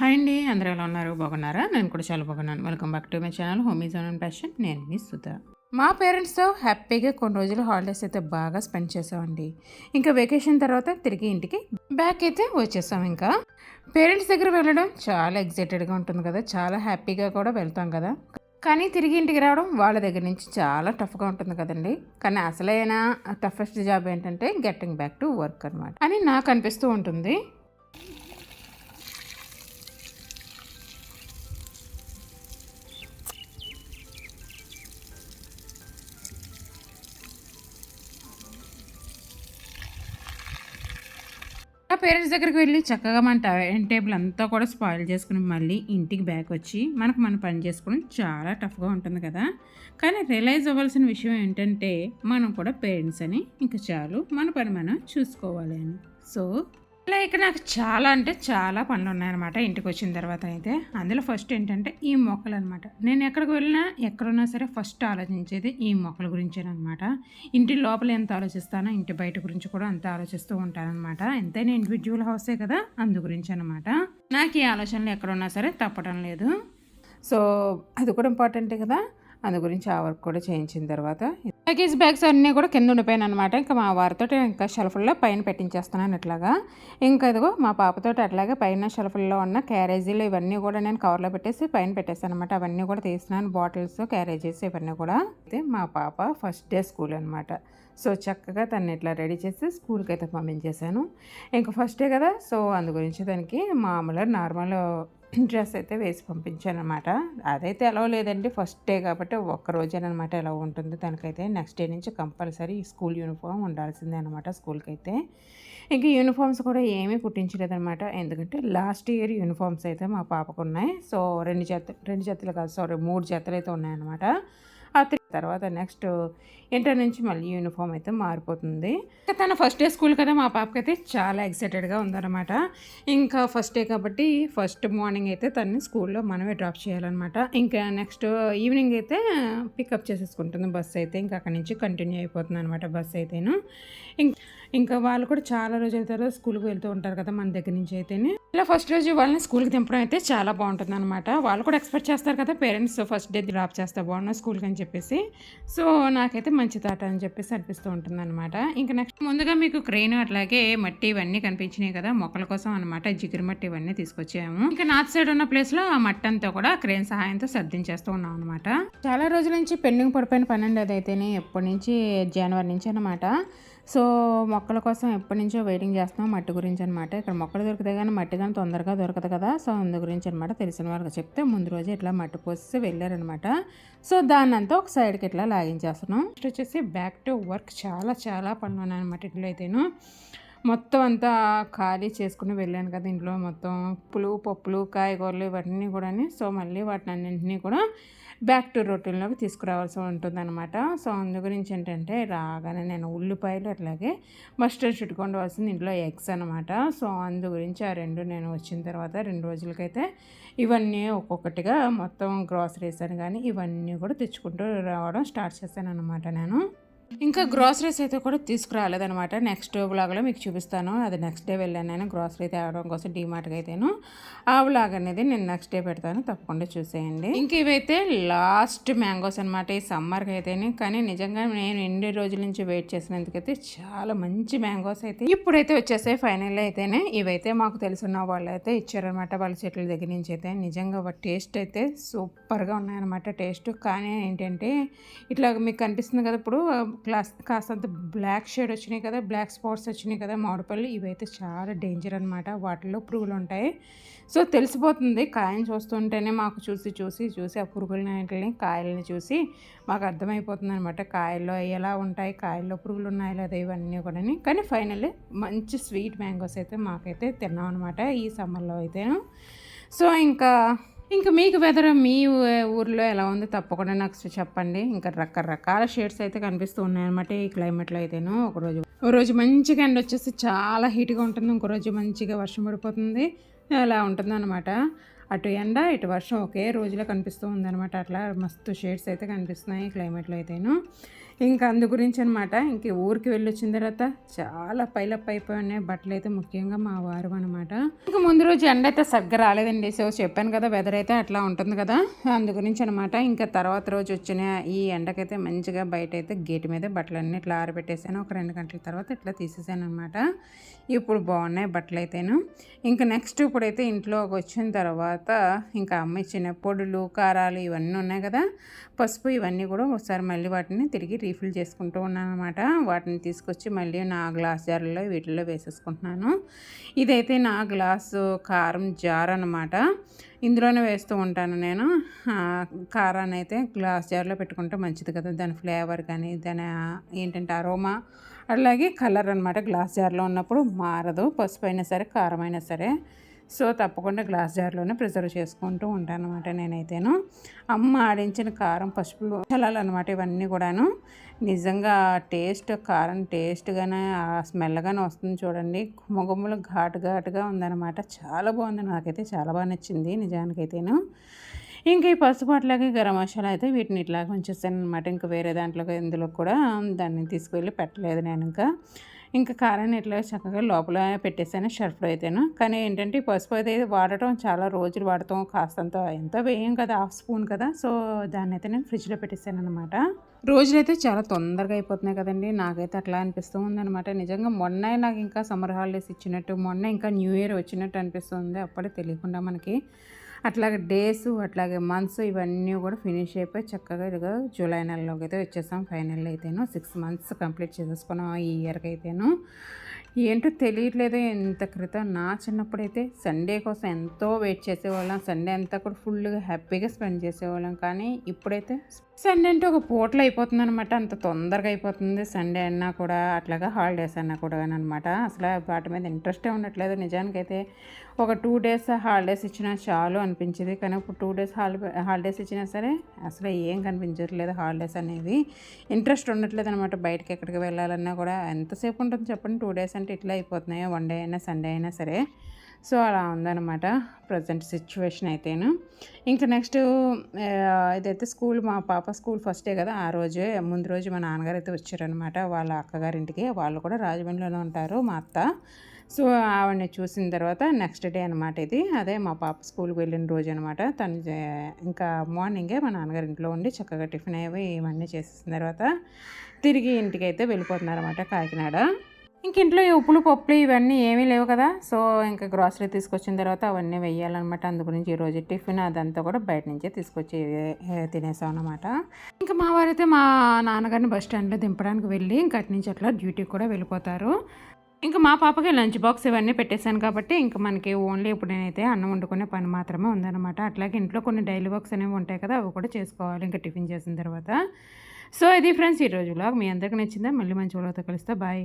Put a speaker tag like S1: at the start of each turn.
S1: Hi అండి అందరూ ఎలా ఉన్నారు? బాగున్నారా? నేను కూడా చాలా బాగున్నాను. Welcome back to my channel homies and passion నేను మీ సుధా. మా పేరెంట్స్తో హ్యాపీగా కొన్ని రోజులు హాలిడేస్ అయితే బాగా స్పెండ్ చేసామండి. ఇంకా వెకేషన్ తర్వాత తిరిగి ఇంటికి బ్యాక్ అయితే వచ్చేసాం ఇంకా. పేరెంట్స్ దగ్గర వెళ్ళడం చాలా ఎగ్జైటెడ్గా ఉంటుంది కదా. చాలా హ్యాపీగా కూడా వెళ్తాం కదా. కానీ తిరిగి ఇంటికి రావడం వాళ్ళ దగ్గర నుంచి చాలా టఫ్గా ఉంటుంది కదండి. కానీ అసలైన టఫెస్ట్ జాబ్ ఏంటంటే గెట్టింగ్ బ్యాక్ టు వర్క్ అనమాట అని నాకు అనిపిస్తూ ఉంటుంది. పేరెంట్స్ దగ్గరికి వెళ్ళి చక్కగా మన టైం టేబుల్ అంతా కూడా స్పాయిల్ చేసుకుని మళ్ళీ ఇంటికి బ్యాక్ వచ్చి మనకు మన పని చేసుకోవడం చాలా టఫ్గా ఉంటుంది కదా. కానీ రియలైజ్ అవ్వాల్సిన విషయం ఏంటంటే మనం కూడా పేరెంట్స్ అని ఇంకా చాలు మన పని మనం చూసుకోవాలి అని. సో ఇలా ఇక్కడ నాకు చాలా అంటే చాలా పనులు ఉన్నాయన్నమాట ఇంటికి వచ్చిన తర్వాత అయితే. అందులో ఫస్ట్ ఏంటంటే ఈ మొక్కలు అనమాట నేను ఎక్కడికి వెళ్ళినా ఎక్కడున్నా సరే ఫస్ట్ ఆలోచించేది ఈ మొక్కల గురించేనమాట ఇంటి లోపల ఎంత ఆలోచిస్తానో ఇంటి బయట గురించి కూడా అంత ఆలోచిస్తూ ఉంటానన్నమాట. ఎంతైనా ఇండివిజువల్ హౌసే కదా అందు గురించి అనమాట నాకు ఈ ఆలోచనలు ఎక్కడున్నా సరే తప్పడం లేదు. సో అది కూడా ఇంపార్టెంటే కదా. అందు గురించి ఆ వర్క్ కూడా చేయించిన తర్వాత లగేజ్ బ్యాగ్స్ అన్నీ కూడా కింద ఉండిపోయాను అనమాట ఇంకా మా వారితో ఇంకా షెల్ఫ్లో పైన పెట్టించేస్తున్నాను ఇట్లాగా. ఇంకా ఇదిగో మా పాపతో అట్లాగే పైన షెల్ఫ్లో ఉన్న క్యారేజీలు ఇవన్నీ కూడా నేను కవర్లో పెట్టేసి పైన పెట్టేసాను అనమాట అవన్నీ కూడా తీసినాను బాటిల్స్ క్యారేజెస్ ఇవన్నీ కూడా. అయితే మా పాప ఫస్ట్ డే స్కూల్ అనమాట సో చక్కగా తను ఇట్లా రెడీ చేసి స్కూల్కి అయితే పంపించేశాను. ఇంకా ఫస్ట్ డే కదా. సో అందు గురించి దానికి మామూలుగా నార్మల్ డ్రెస్ అయితే వేసి పంపించాను అనమాట అదైతే ఎలా లేదండి. ఫస్ట్ డే కాబట్టి ఒక్క రోజేనమాట ఎలా ఉంటుంది. దానికైతే నెక్స్ట్ డే నుంచి కంపల్సరీ స్కూల్ యూనిఫామ్ ఉండాల్సిందే అనమాట స్కూల్కి అయితే ఇంక యూనిఫామ్స్ కూడా ఏమీ కుట్టించలేదనమాట ఎందుకంటే లాస్ట్ ఇయర్ యూనిఫామ్స్ అయితే మా పాపకు ఉన్నాయి. సో రెండు జత రెండు జతలు కాదు సారీ మూడు జతలు అయితే ఉన్నాయన్నమాట. తర్వాత నెక్స్ట్ ఇంటర్ నుంచి మళ్ళీ యూనిఫామ్ అయితే మారిపోతుంది. ఇంకా తన ఫస్ట్ డే స్కూల్ కదా మా పాపకి అయితే చాలా ఎక్సైటెడ్గా ఉందన్నమాట. ఇంకా ఫస్ట్ డే కాబట్టి ఫస్ట్ మార్నింగ్ అయితే తనని స్కూల్లో మనమే డ్రాప్ చేయాలన్నమాట. ఇంకా నెక్స్ట్ ఈవినింగ్ అయితే పికప్ చేసేసుకుంటుంది బస్సు అయితే. ఇంకా అక్కడి నుంచి కంటిన్యూ అయిపోతుంది అనమాట బస్సు అయితేను. ఇంకా ఇంకా వాళ్ళు కూడా చాలా రోజుల తర్వాత స్కూల్కి వెళ్తూ ఉంటారు కదా మన దగ్గర నుంచి అయితేనే. ఇలా ఫస్ట్ రోజు వాళ్ళని స్కూల్కి దింపడం అయితే చాలా బాగుంటుంది అనమాట వాళ్ళు కూడా ఎక్స్పెక్ట్ చేస్తారు కదా పేరెంట్స్ ఫస్ట్ డే డ్రాప్ చేస్తే బాగున్నా స్కూల్కి అని చెప్పేసి. సో నాకైతే మంచి తాట అని చెప్పేసి అనిపిస్తూ ఉంటుంది అనమాట ఇంకా నెక్స్ట్ ముందుగా మీకు క్రెయిన్ అట్లాగే మట్టి ఇవన్నీ కనిపించినాయి కదా మొక్కల కోసం అనమాట జిగురు మట్టి ఇవన్నీ తీసుకొచ్చాము. ఇంకా నార్త్ సైడ్ ఉన్న ప్లేస్లో ఆ మట్టి అంతా కూడా క్రెయిన్ సహాయంతో సర్దించేస్తూ ఉన్నాం అనమాట చాలా రోజుల నుంచి పెండింగ్ పడిపోయిన పని అండి అదైతేనే ఎప్పటి నుంచి జనవరి నుంచి అనమాట సో మొక్కల కోసం ఎప్పటి నుంచో వెయిటింగ్ చేస్తున్నాం. మట్టి గురించి అనమాట ఇక్కడ మొక్కలు దొరికితే కానీ మట్టి కానీ తొందరగా దొరకదు కదా. సో అందు గురించి అనమాట తెలిసిన వాళ్ళకి చెప్తే ముందు రోజు ఇట్లా మట్టి పోసి వెళ్ళారనమాట సో దాన్ని అంతా ఒక సైడ్కి ఇట్లా లాగించేస్తున్నాం. నెక్స్ట్ వచ్చేసి బ్యాక్ టు వర్క్ చాలా చాలా పనులు ఉన్నాయన్నమాట ఇట్లయితేను మొత్తం అంతా ఖాళీ చేసుకుని వెళ్ళాను కదా ఇంట్లో మొత్తం పులు పప్పులు కాయగూరలు ఇవన్నీ కూడా సో మళ్ళీ వాటిని అన్నింటినీ కూడా బ్యాక్ టు రొటీన్లోకి తీసుకురావాల్సి ఉంటుందన్నమాట. సో అందు గురించి ఏంటంటే రాగానే నేను ఉల్లిపాయలు అట్లాగే మస్టర్డ్ చుట్టుకోవాల్సింది ఇంట్లో ఎగ్స్ అనమాట సో అందు గురించి ఆ రెండు నేను వచ్చిన తర్వాత రెండు రోజులకైతే ఇవన్నీ ఒక్కొక్కటిగా మొత్తం గ్రాసరీస్ అని కానీ ఇవన్నీ కూడా తెచ్చుకుంటూ రావడం స్టార్ట్ చేశాను అనమాట నేను. ఇంకా గ్రాసరీస్ అయితే కూడా తీసుకురాలేదనమాట నెక్స్ట్ బ్లాగ్లో మీకు చూపిస్తాను. అది నెక్స్ట్ డే వెళ్ళాను నేను గ్రాసరీ తేవడం కోసం డీమార్ట్కి అయితేను. ఆ బ్లాగ్ అనేది నేను నెక్స్ట్ డే పెడతాను. తప్పకుండా చూసేయండి. ఇంక ఇవైతే లాస్ట్ మ్యాంగోస్ అనమాట ఈ సమ్మర్కి అయితేనే. కానీ నిజంగా నేను ఎన్ని రోజుల నుంచి వెయిట్ చేసినందుకైతే చాలా మంచి మ్యాంగోస్ అయితే. ఇప్పుడైతే వచ్చేసాయి ఫైనల్ అయితేనే. ఇవైతే మాకు తెలుసున్న వాళ్ళు అయితే ఇచ్చారనమాట వాళ్ళ చెట్ల దగ్గర నుంచి అయితే. నిజంగా టేస్ట్ అయితే సూపర్గా ఉన్నాయన్నమాట. టేస్ట్ కానీ ఏంటంటే ఇట్లా మీకు కనిపిస్తుంది కదా ఇప్పుడు క్లాస్ కాస్తంత బ్లాక్ షేడ్ వచ్చినాయి కదా బ్లాక్ స్పాట్స్ వచ్చినాయి కదా మామిడిపళ్ళు ఇవైతే చాలా డేంజర్ అనమాట వాటిలో పురుగులు ఉంటాయి. సో తెలిసిపోతుంది కాయని చూస్తుంటేనే మాకు చూసి చూసి చూసి ఆ పురుగులని కాయలని చూసి మాకు అర్థమైపోతుంది అనమాట కాయల్లో ఎలా ఉంటాయి కాయల్లో పురుగులు ఉన్నాయి లేదా ఇవన్నీ కూడా కానీ ఫైనల్లీ మంచి స్వీట్ మ్యాంగోస్ అయితే మాకైతే తిన్నాం అనమాట ఈ సమ్మర్లో అయితే సో ఇంకా ఇంకా మీకు వెదర్ మీ ఊర్లో ఎలా ఉంది తప్పకుండా నాకు చెప్పండి. ఇంకా రకరకాల షేడ్స్ అయితే కనిపిస్తూ ఉన్నాయన్నమాట ఈ క్లైమేట్లో అయితేను. ఒకరోజు ఒక రోజు మంచిగా ఎండ వచ్చేసి చాలా హీట్గా ఉంటుంది. ఇంకో రోజు మంచిగా వర్షం పడిపోతుంది. అలా ఉంటుంది అనమాట అటు ఎండ ఇటు వర్షం ఒకే రోజులో కనిపిస్తూ ఉందన్నమాట. అట్లా మస్తు షేడ్స్ అయితే కనిపిస్తున్నాయి క్లైమేట్లో అయితేను. ఇంకా అందు గురించి అనమాట ఇంక ఊరికి వెళ్ళి వచ్చిన తర్వాత చాలా పైలప్ అయిపోయినాయి. ఉన్నాయి బట్టలు అయితే ముఖ్యంగా మా వారు అనమాట ఇంకా ముందు రోజు ఎండ అయితే సరిగ్గా రాలేదండి. సో చెప్పాను కదా వెదర్ అయితే అట్లా ఉంటుంది కదా. అందు గురించి అనమాట ఇంకా తర్వాత రోజు వచ్చిన ఈ ఎండకైతే మంచిగా బయట అయితే గేట్ మీద బట్టలన్నీ ఇట్లా ఆరబెట్టేసాను. ఒక రెండు గంటల తర్వాత ఇట్లా తీసేసాను అనమాట ఇప్పుడు బాగున్నాయి బట్టలు అయితేను. ఇంకా నెక్స్ట్ ఇప్పుడైతే ఇంట్లో వచ్చిన తర్వాత తర్వాత ఇంకా అమ్మ ఇచ్చిన పొడులు కారాలు ఇవన్నీ ఉన్నాయి కదా. పసుపు ఇవన్నీ కూడా ఒకసారి మళ్ళీ వాటిని తిరిగి రీఫిల్ చేసుకుంటూ ఉన్నాను అనమాట వాటిని తీసుకొచ్చి మళ్ళీ నా గ్లాస్ జార్లలో వీటిల్లో వేసేసుకుంటున్నాను. ఇదైతే నా గ్లాసు కారం జార్ అనమాట ఇందులోనే వేస్తూ ఉంటాను నేను. కారాన్ని అయితే గ్లాస్ జార్లో పెట్టుకుంటే మంచిది కదా. దాని ఫ్లేవర్ కానీ దాని ఏంటంటే అరోమా అలాగే కలర్ అనమాట గ్లాస్ జార్లో ఉన్నప్పుడు మారదు. పసుపు అయినా సరే కారం అయినా సరే. సో తప్పకుండా గ్లాస్ జార్లోనే ప్రిజర్వ్ చేసుకుంటూ ఉంటాను అనమాట నేనైతేను. అమ్మ ఆడించిన కారం పసుపులు చల్లాలన్నమాట ఇవన్నీ కూడాను. నిజంగా టేస్ట్ కారం టేస్ట్గానే ఆ స్మెల్గానే వస్తుంది చూడండి. గుమ్మగుమ్మలు ఘాటు ఘాటుగా ఉందన్నమాట. చాలా బాగుంది. నాకైతే చాలా బాగా నచ్చింది నిజానికైతేను. ఇంకా ఈ పసుపు అట్లాగే గరం మసాలా అయితే వీటిని ఇట్లా ఉంచేస్తాను అనమాట ఇంకా వేరే దాంట్లో ఇందులో కూడా దాన్ని తీసుకువెళ్ళి పెట్టలేదు నేను ఇంకా ఇంకా కారాన్ని ఇట్లా చక్కగా లోపల పెట్టేసాను షర్ఫ్లో అయితేను. కానీ ఏంటంటే పసుపు అయితే వాడటం చాలా రోజులు వాడతాం కాస్తంత ఎంతో వేయం కదా హాఫ్ స్పూన్ కదా. సో దాన్ని అయితే నేను ఫ్రిడ్జ్లో పెట్టేసాను అనమాట రోజులైతే చాలా తొందరగా అయిపోతున్నాయి కదండి. నాకైతే అట్లా అనిపిస్తూ ఉందనమాట నిజంగా మొన్న నాకు ఇంకా సమ్మర్ హాలిడేస్ ఇచ్చినట్టు మొన్న ఇంకా న్యూ ఇయర్ వచ్చినట్టు అనిపిస్తుంది అప్పుడే తెలియకుండా మనకి అట్లాగే డేస్ అట్లాగే మంత్స్ ఇవన్నీ కూడా ఫినిష్ అయిపోయి చక్కగా ఇదిగా జూలై నెలలోకి అయితే వచ్చేసాం ఫైనల్ అయితేను. సిక్స్ మంత్స్ కంప్లీట్ చేసేసుకున్నాం ఈ ఇయర్కి అయితేను. ఏంటో తెలియట్లేదు ఎంత క్రితం నా చిన్నప్పుడు అయితే సండే కోసం ఎంతో వెయిట్ చేసేవాళ్ళం. సండే అంతా కూడా ఫుల్గా హ్యాపీగా స్పెండ్ చేసేవాళ్ళం. కానీ ఇప్పుడైతే సండే అంటే ఒక పూటలో అయిపోతుంది అనమాట అంత తొందరగా అయిపోతుంది సండే అన్నా కూడా అట్లాగా హాలిడేస్ అన్నా కూడా అనమాట. అసలు వాటి మీద ఇంట్రెస్టే ఉండట్లేదు. నిజానికైతే ఒక టూ డేస్ హాలిడేస్ ఇచ్చినా చాలు అనిపించేది కానీ ఇప్పుడు టూ డేస్ హాలిడే హాలిడేస్ ఇచ్చినా సరే అసలు ఏం కనిపించట్లేదు హాలిడేస్ అనేది. ఇంట్రెస్ట్ ఉండట్లేదు అనమాట బయటకి ఎక్కడికి వెళ్ళాలన్నా కూడా. ఎంతసేపు ఉంటుంది చెప్పండి? టూ డేస్ అంటే ఇట్లా అయిపోతున్నాయో? వన్ డే అయినా సండే అయినా సరే. సో అలా ఉందన్నమాట ప్రజెంట్ సిచ్యువేషన్ అయితేను. ఇంకా నెక్స్ట్ ఇదైతే స్కూల్ మా పాప స్కూల్ ఫస్టే కదా. ఆ రోజే ముందు రోజు మా నాన్నగారు అయితే వచ్చారనమాట వాళ్ళ అక్కగారింటికి. వాళ్ళు కూడా రాజమండ్రిలోనే ఉంటారు మా అత్త. సో ఆవిడని చూసిన తర్వాత నెక్స్ట్ డే అనమాట ఇది. అదే మా పాప స్కూల్కి వెళ్ళిన రోజు అనమాట తను ఇంకా మార్నింగే మా నాన్నగారి ఇంట్లో ఉండి చక్కగా టిఫిన్ అవి ఇవన్నీ చేసేసిన తర్వాత తిరిగి ఇంటికి అయితే వెళ్ళిపోతున్నారన్నమాట కాకినాడ. ఇంక ఇంట్లో ఈ ఉప్పులు పప్పులు ఇవన్నీ ఏమీ లేవు కదా. సో ఇంకా గ్రాసరీ తీసుకొచ్చిన తర్వాత అవన్నీ వెయ్యాలన్నమాట. అందు గురించి ఈరోజు టిఫిన్ అదంతా కూడా బయట నుంచే తీసుకొచ్చి తినేసాం అనమాట ఇంకా మా వారైతే మా నాన్నగారిని బస్ స్టాండ్లో దింపడానికి వెళ్ళి ఇంకా నుంచి అట్లా డ్యూటీకి కూడా వెళ్ళిపోతారు. ఇంకా మా పాపకి లంచ్ బాక్స్ ఇవన్నీ పెట్టేశాను కాబట్టి ఇంకా మనకి ఓన్లీ ఇప్పుడు నేనైతే అన్నం వండుకునే పని మాత్రమే ఉందన్నమాట. అట్లాగే ఇంట్లో కొన్ని డైలీ బాక్స్ అనేవి ఉంటాయి కదా అవి కూడా చేసుకోవాలి ఇంకా టిఫిన్ చేసిన తర్వాత. సో ఇది ఫ్రెండ్స్ ఈరోజు వ్లాగ్ మీ అందరికీ నచ్చిందా? మళ్ళీ మంచి వాళ్ళతో కలుస్తా. బాయ్